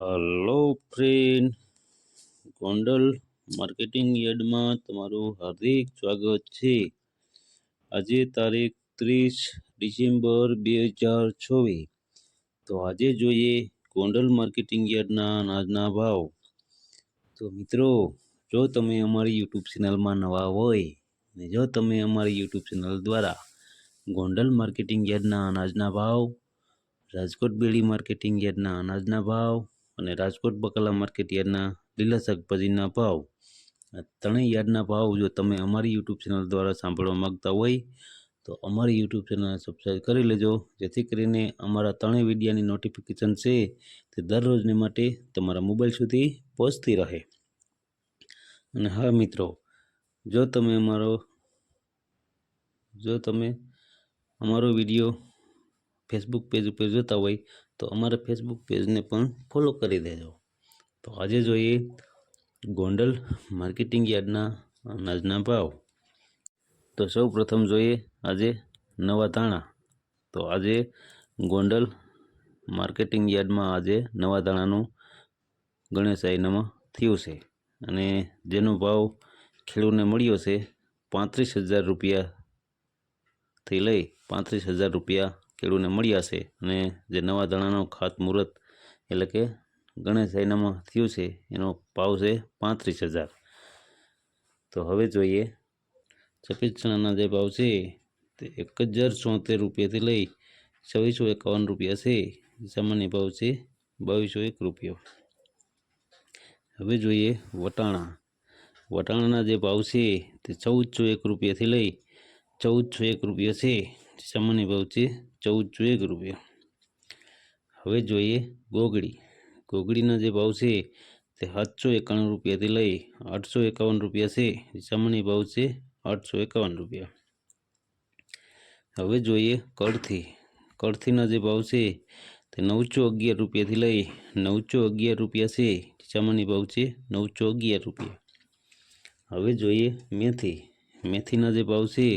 Hello friend Gondal marketing યાર્ડમાં તમારું હાર્દિક સ્વાગત છે. આજે તારીખ ત્રીસ ડિસેમ્બર બે હજાર ચોવીસ તો આજે જોઈએ ગોંડલ માર્કેટિંગ યાર્ડના અનાજના ભાવ. તો મિત્રો, જો તમે અમારી યુટ્યુબ ચેનલમાં નવા હોય અને જો તમે અમારી યુટ્યુબ ચેનલ દ્વારા ગોંડલ માર્કેટિંગ યાર્ડના અનાજના ભાવ, રાજકોટ બેડી માર્કેટિંગ યાર્ડના અનાજના ભાવ અને રાજકોટ બકાલા માર્કેટ યાર્ડના લીલા શાકભાજીના ભાવ. ત્રણેય યાર્ડના ભાવ જો તમે અમારી યુટ્યુબ ચેનલ દ્વારા સાંભળવા માંગતા હોય, તો અમારી યુટ્યુબ ચેનલને સબસ્ક્રાઈબ કરી લેજો. જેથી કરીને અમારા ત્રણેય વિડીયાની નોટિફિકેશન છે તે દરરોજને માટે તમારા મોબાઈલ સુધી પહોંચતી રહે. અને હા મિત્રો, જો તમે અમારો, જો તમે અમારો વીડિયો ફેસબુક પેજ ઉપર જોતા હોય તો અમારા ફેસબુક પેજને પણ ફોલો કરી દેજો. તો આજે જોઈએ ગોંડલ માર્કેટિંગ યાર્ડના અનાજના ભાવ. તો સૌ પ્રથમ જોઈએ આજે નવા દાણા તો આજે ગોંડલ માર્કેટિંગ યાર્ડમાં આજે નવા દાણાનું ગણેશ આઈનામાં થયું છે. અને જેનો ભાવ ખેડૂતને મળ્યો છે પાંત્રીસ હજાર રૂપિયાથી લઈ પાંત્રીસ હજાર રૂપિયા ખેડૂતને મળ્યા છે અને જે નવા દાણાનો ખાતમુહૂર્ત એટલે કે ગણેશ એનામાં થયું છે, એનો ભાવ છે પાંત્રીસ હજાર. તો હવે જોઈએ સફેદ ચણાના જે ભાવ છે, તે એક હજાર ચોતેર રૂપિયાથી લઈ છવ્વીસો એકાવન રૂપિયા છે. સામાન્ય ભાવ છે બાવીસો એક રૂપિયો. હવે જોઈએ વટાણા. વટાણાના જે ભાવ છે, તે ચૌદસો એક રૂપિયાથી લઈ ચૌદસો એક રૂપિયા છે. સામાન્ય ભાવ છે ચૌદસો એક રૂપિયા હવે જોઈએ ગોગડી. ગોગડીના જે ભાવ છે તે સાતસો એકાણું રૂપિયાથી લઈ આઠસો એકાવન રૂપિયા છે. સામાન્ય ભાવ છે આઠસો એકાવન રૂપિયા. હવે જોઈએ કળથી. કળથીના જે ભાવ છે તે નવસો અગિયાર રૂપિયાથી લઈ નવસો અગિયાર રૂપિયા છે. સામાન્ય ભાવ છે નવસો અગિયાર રૂપિયા. હવે જોઈએ મેથી. મેથીના જે ભાવ છે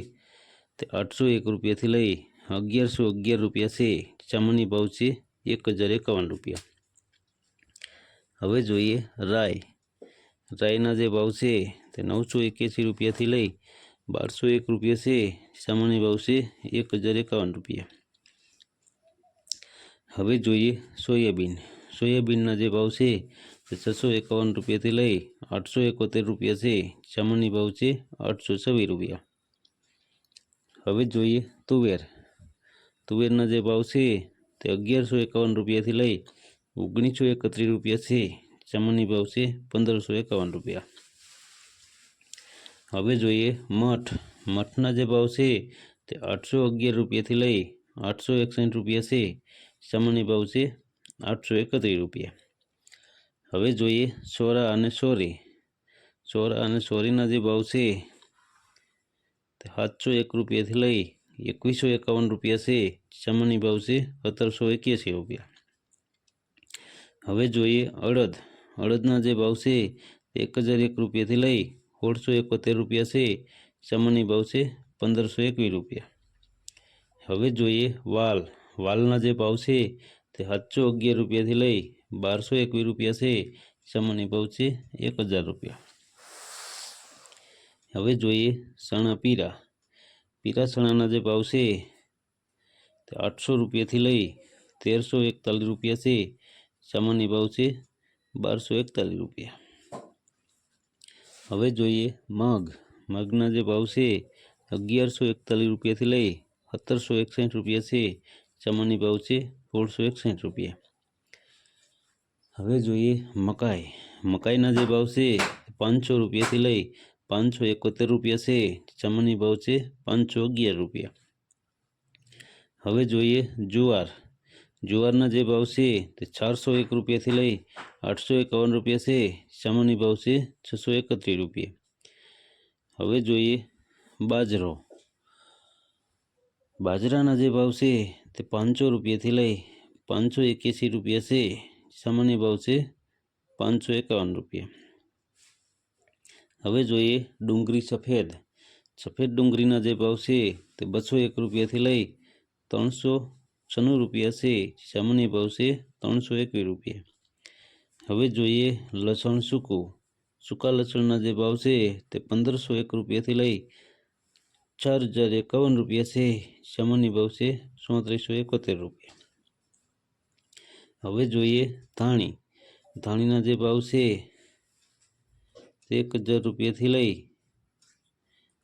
તે આઠસો એક રૂપિયાથી લઈ અગિયારસો અગિયાર રૂપિયા છે સામાન્ય ભાવ છે એક હજાર એકાવન રૂપિયા હવે જોઈએ રાય રાયના જે ભાવ છે તે નવસો એક્યાસી રૂપિયાથી લઈ બારસો એક રૂપિયા છે સામાન્ય ભાવ છે એક હજાર એકાવન રૂપિયા હવે જોઈએ સોયાબીન સોયાબીનના જે ભાવ છે તે છસો એકાવન રૂપિયાથી લઈ આઠસો એકોતેર રૂપિયા છે સામાન્ય ભાવ છે આઠસો છવ્વીસ રૂપિયા હવે જોઈએ તુવેર તુવેરના જે ભાવ છે તે અગિયારસો એકાવન રૂપિયાથી લઈ ઓગણીસો એકત્રીસ રૂપિયા છે. ચમનની ભાવ છે પંદરસો એકાવન રૂપિયા. હવે જોઈએ મઠ. મઠના જે ભાવ છે તે આઠસો અગિયાર રૂપિયાથી લઈ આઠસો એકસઠ રૂપિયા છે. ચમનની ભાવ છે આઠસો એકત્રીસ રૂપિયા. હવે જોઈએ સોરા અને સોરી. સોરા અને સોરીના જે ભાવ છે તે સાતસો એક રૂપિયાથી લઈ એકવીસો એકાવન રૂપિયા છે સામાન્ય ભાવ છે સત્તરસો એક્યાસી રૂપિયા. હવે જોઈએ અડદ. અડદના જે ભાવ છે, એક હજાર એક રૂપિયાથી લઈ સોળસો એકોતેર રૂપિયા છે સામાન્ય ભાવ છે પંદરસો એકવીસ રૂપિયા. હવે જોઈએ વાલ. વાલના જે ભાવ છે, તે સાતસો અગિયાર રૂપિયાથી લઈ બારસો એકવીસ રૂપિયા છે સામાન્ય ભાવ છે એક હજાર રૂપિયા. હવે જોઈએ સણા પીરા. પીરા ચણાના જે ભાવ છે, તે આઠસો રૂપિયાથી લઈ તેરસો એકતાલીસ રૂપિયા છે. સામાન્ય ભાવ છે બારસો એકતાલીસ રૂપિયા. હવે જોઈએ મગ. મગના જે ભાવ છે, અગિયારસો એકતાલીસ રૂપિયાથી લઈ સત્તરસો એકસઠ રૂપિયા છે. સામાન્ય ભાવ છે સોળસો એકસઠ રૂપિયા. હવે જોઈએ મકાઈ. મકાઈના જે ભાવ છે, પાંચસો રૂપિયાથી લઈ પાંચસો એકોતેર રૂપિયા છે, ચમની ભાવ છે પાંચસો અગિયાર રૂપિયા. હવે જોઈએ જુવાર. જુવારના જે ભાવ છે તે ચારસો એક રૂપિયાથી લઈ આઠસો એકાવન રૂપિયા છે, ચમની ભાવ છે છસો એકત્રીસ રૂપિયા. હવે જોઈએ બાજરો. બાજરાના જે ભાવ છે તે પાંચસો રૂપિયાથી લઈ પાંચસો એક્યાસી રૂપિયા છે સામાન્ય ભાવ છે પાંચસો એકાવન રૂપિયા. હવે જોઈએ ડુંગળી સફેદ. સફેદ ડુંગળીના જે ભાવ છે તે બસો એક રૂપિયાથી લઈ ત્રણસો છન્નું રૂપિયા છે. સામાન્ય ભાવ છે ત્રણસો એકવીસ રૂપિયા. હવે જોઈએ લસણ સૂકું. સૂકા લસણના જે ભાવ છે તે પંદરસો એક રૂપિયાથી લઈ ચાર હજાર એકાવન રૂપિયા છે. સામાન્ય ભાવ છે ચોત્રીસો એકોતેર રૂપિયા. હવે જોઈએ ધાણી. ધાણીના જે ભાવ છે એક હજાર રૂપિયાથી લઈ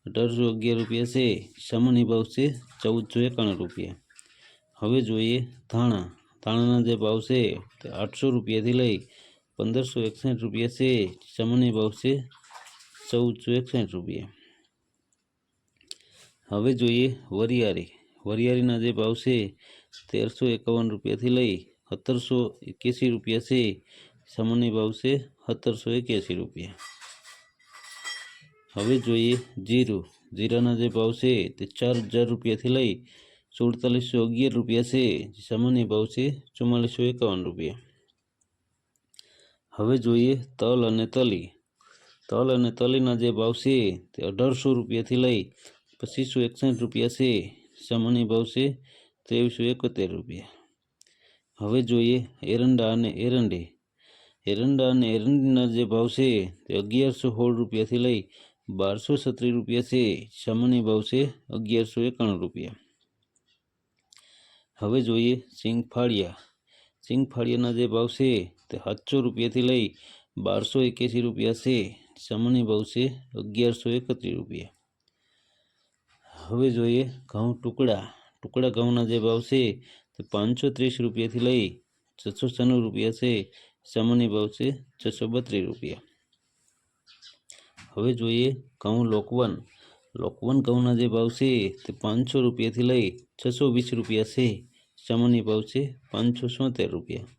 અઢારસો અગિયાર રૂપિયા છે સામાન્ય ભાવ છે ચૌદસો એકાણું રૂપિયા હવે જોઈએ ધાણા. ધાણાના જે ભાવ છે તે આઠસો રૂપિયાથી લઈ પંદરસો એકસઠ રૂપિયા છે. સામાન્ય ભાવ છે ચૌદસો એકસઠ રૂપિયા. હવે જોઈએ વરિયાળી. વરિયાળીના જે ભાવ છે તેરસો એકાવન રૂપિયાથી લઈ સત્તરસો એક્યાસી રૂપિયા છે. સામાન્ય ભાવ છે સત્તરસો એક્યાસી રૂપિયા. હવે જોઈએ જીરું. જીરાના જે ભાવ છે તે ચાર હજાર રૂપિયાથી લઈ સુડતાલીસો અગિયાર રૂપિયા છે. સામાન્ય ભાવ છે ચુમ્માલીસો એકાવન રૂપિયા. હવે જોઈએ તલ અને તલી. તલ અને તલીના જે ભાવ છે તે અઢારસો રૂપિયાથી લઈ પચીસો એકસઠ રૂપિયા છે. સામાન્ય ભાવ છે ત્રેવીસો એકોતેર રૂપિયા. હવે જોઈએ એરંડા અને એરંડી. એરંડા અને એરંડીના જે ભાવ છે તે અગિયારસો સોળ રૂપિયાથી લઈ બારસો સત્રી રૂપિયા છે સામાન્ય ભાવ છે અગિયારસો એકાણું રૂપિયા. હવે જોઈએ સિંગફાળિયા. સિંગફાળિયાના જે ભાવ છે તે સાતસો રૂપિયાથી લઈ બારસો એક્યાસી રૂપિયા છે સામાન્ય ભાવ છે અગિયારસો એકત્રીસ રૂપિયા. હવે જોઈએ ઘઉં ટુકડા. ટુકડા ઘઉંના જે ભાવ છે તે પાંચસો ત્રીસ રૂપિયાથી લઈ છસો છન્નું રૂપિયા છે સામાન્ય ભાવ છે છસો બત્રીસ રૂપિયા. હવે જોઈએ ઘઉં લોકવન. લોકવન ઘઉંના જે ભાવ છે તે પાંચસો રૂપિયાથી લઈ છસો વીસ રૂપિયા છે. સામાન્ય ભાવ છે પાંચસો સોતેર રૂપિયા.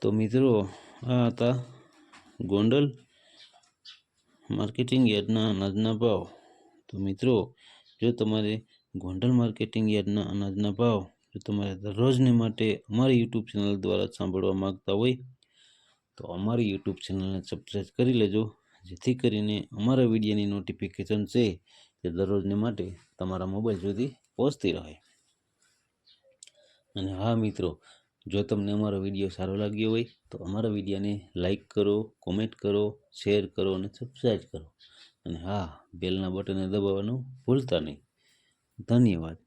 તો મિત્રો, આ હતા ગોંડલ માર્કેટિંગ યાર્ડના અનાજના ભાવ. તો મિત્રો, જો તમારે ગોંડલ માર્કેટિંગ યાર્ડના અનાજના ભાવ જો તમારે દરરોજને માટે અમારી યુટ્યુબ ચેનલ દ્વારા સાંભળવા માગતા હોય તો અમારી યુટ્યુબ ચેનલને સબસ્ક્રાઈબ કરી લેજો, જેથી કરીને અમારા વિડીયોની નોટિફિકેશન છે તે દરરોજને માટે તમારા મોબાઈલ સુધી પહોંચતી રહે. અને હા મિત્રો, જો તમને અમારો વીડિયો સારો લાગ્યો હોય, તો અમારા વિડીયોને લાઇક કરો કોમેન્ટ કરો શેર કરો અને સબસ્ક્રાઈબ કરો. અને હા બેલના બટનને દબાવવાનું ભૂલતા નહીં. ધન્યવાદ.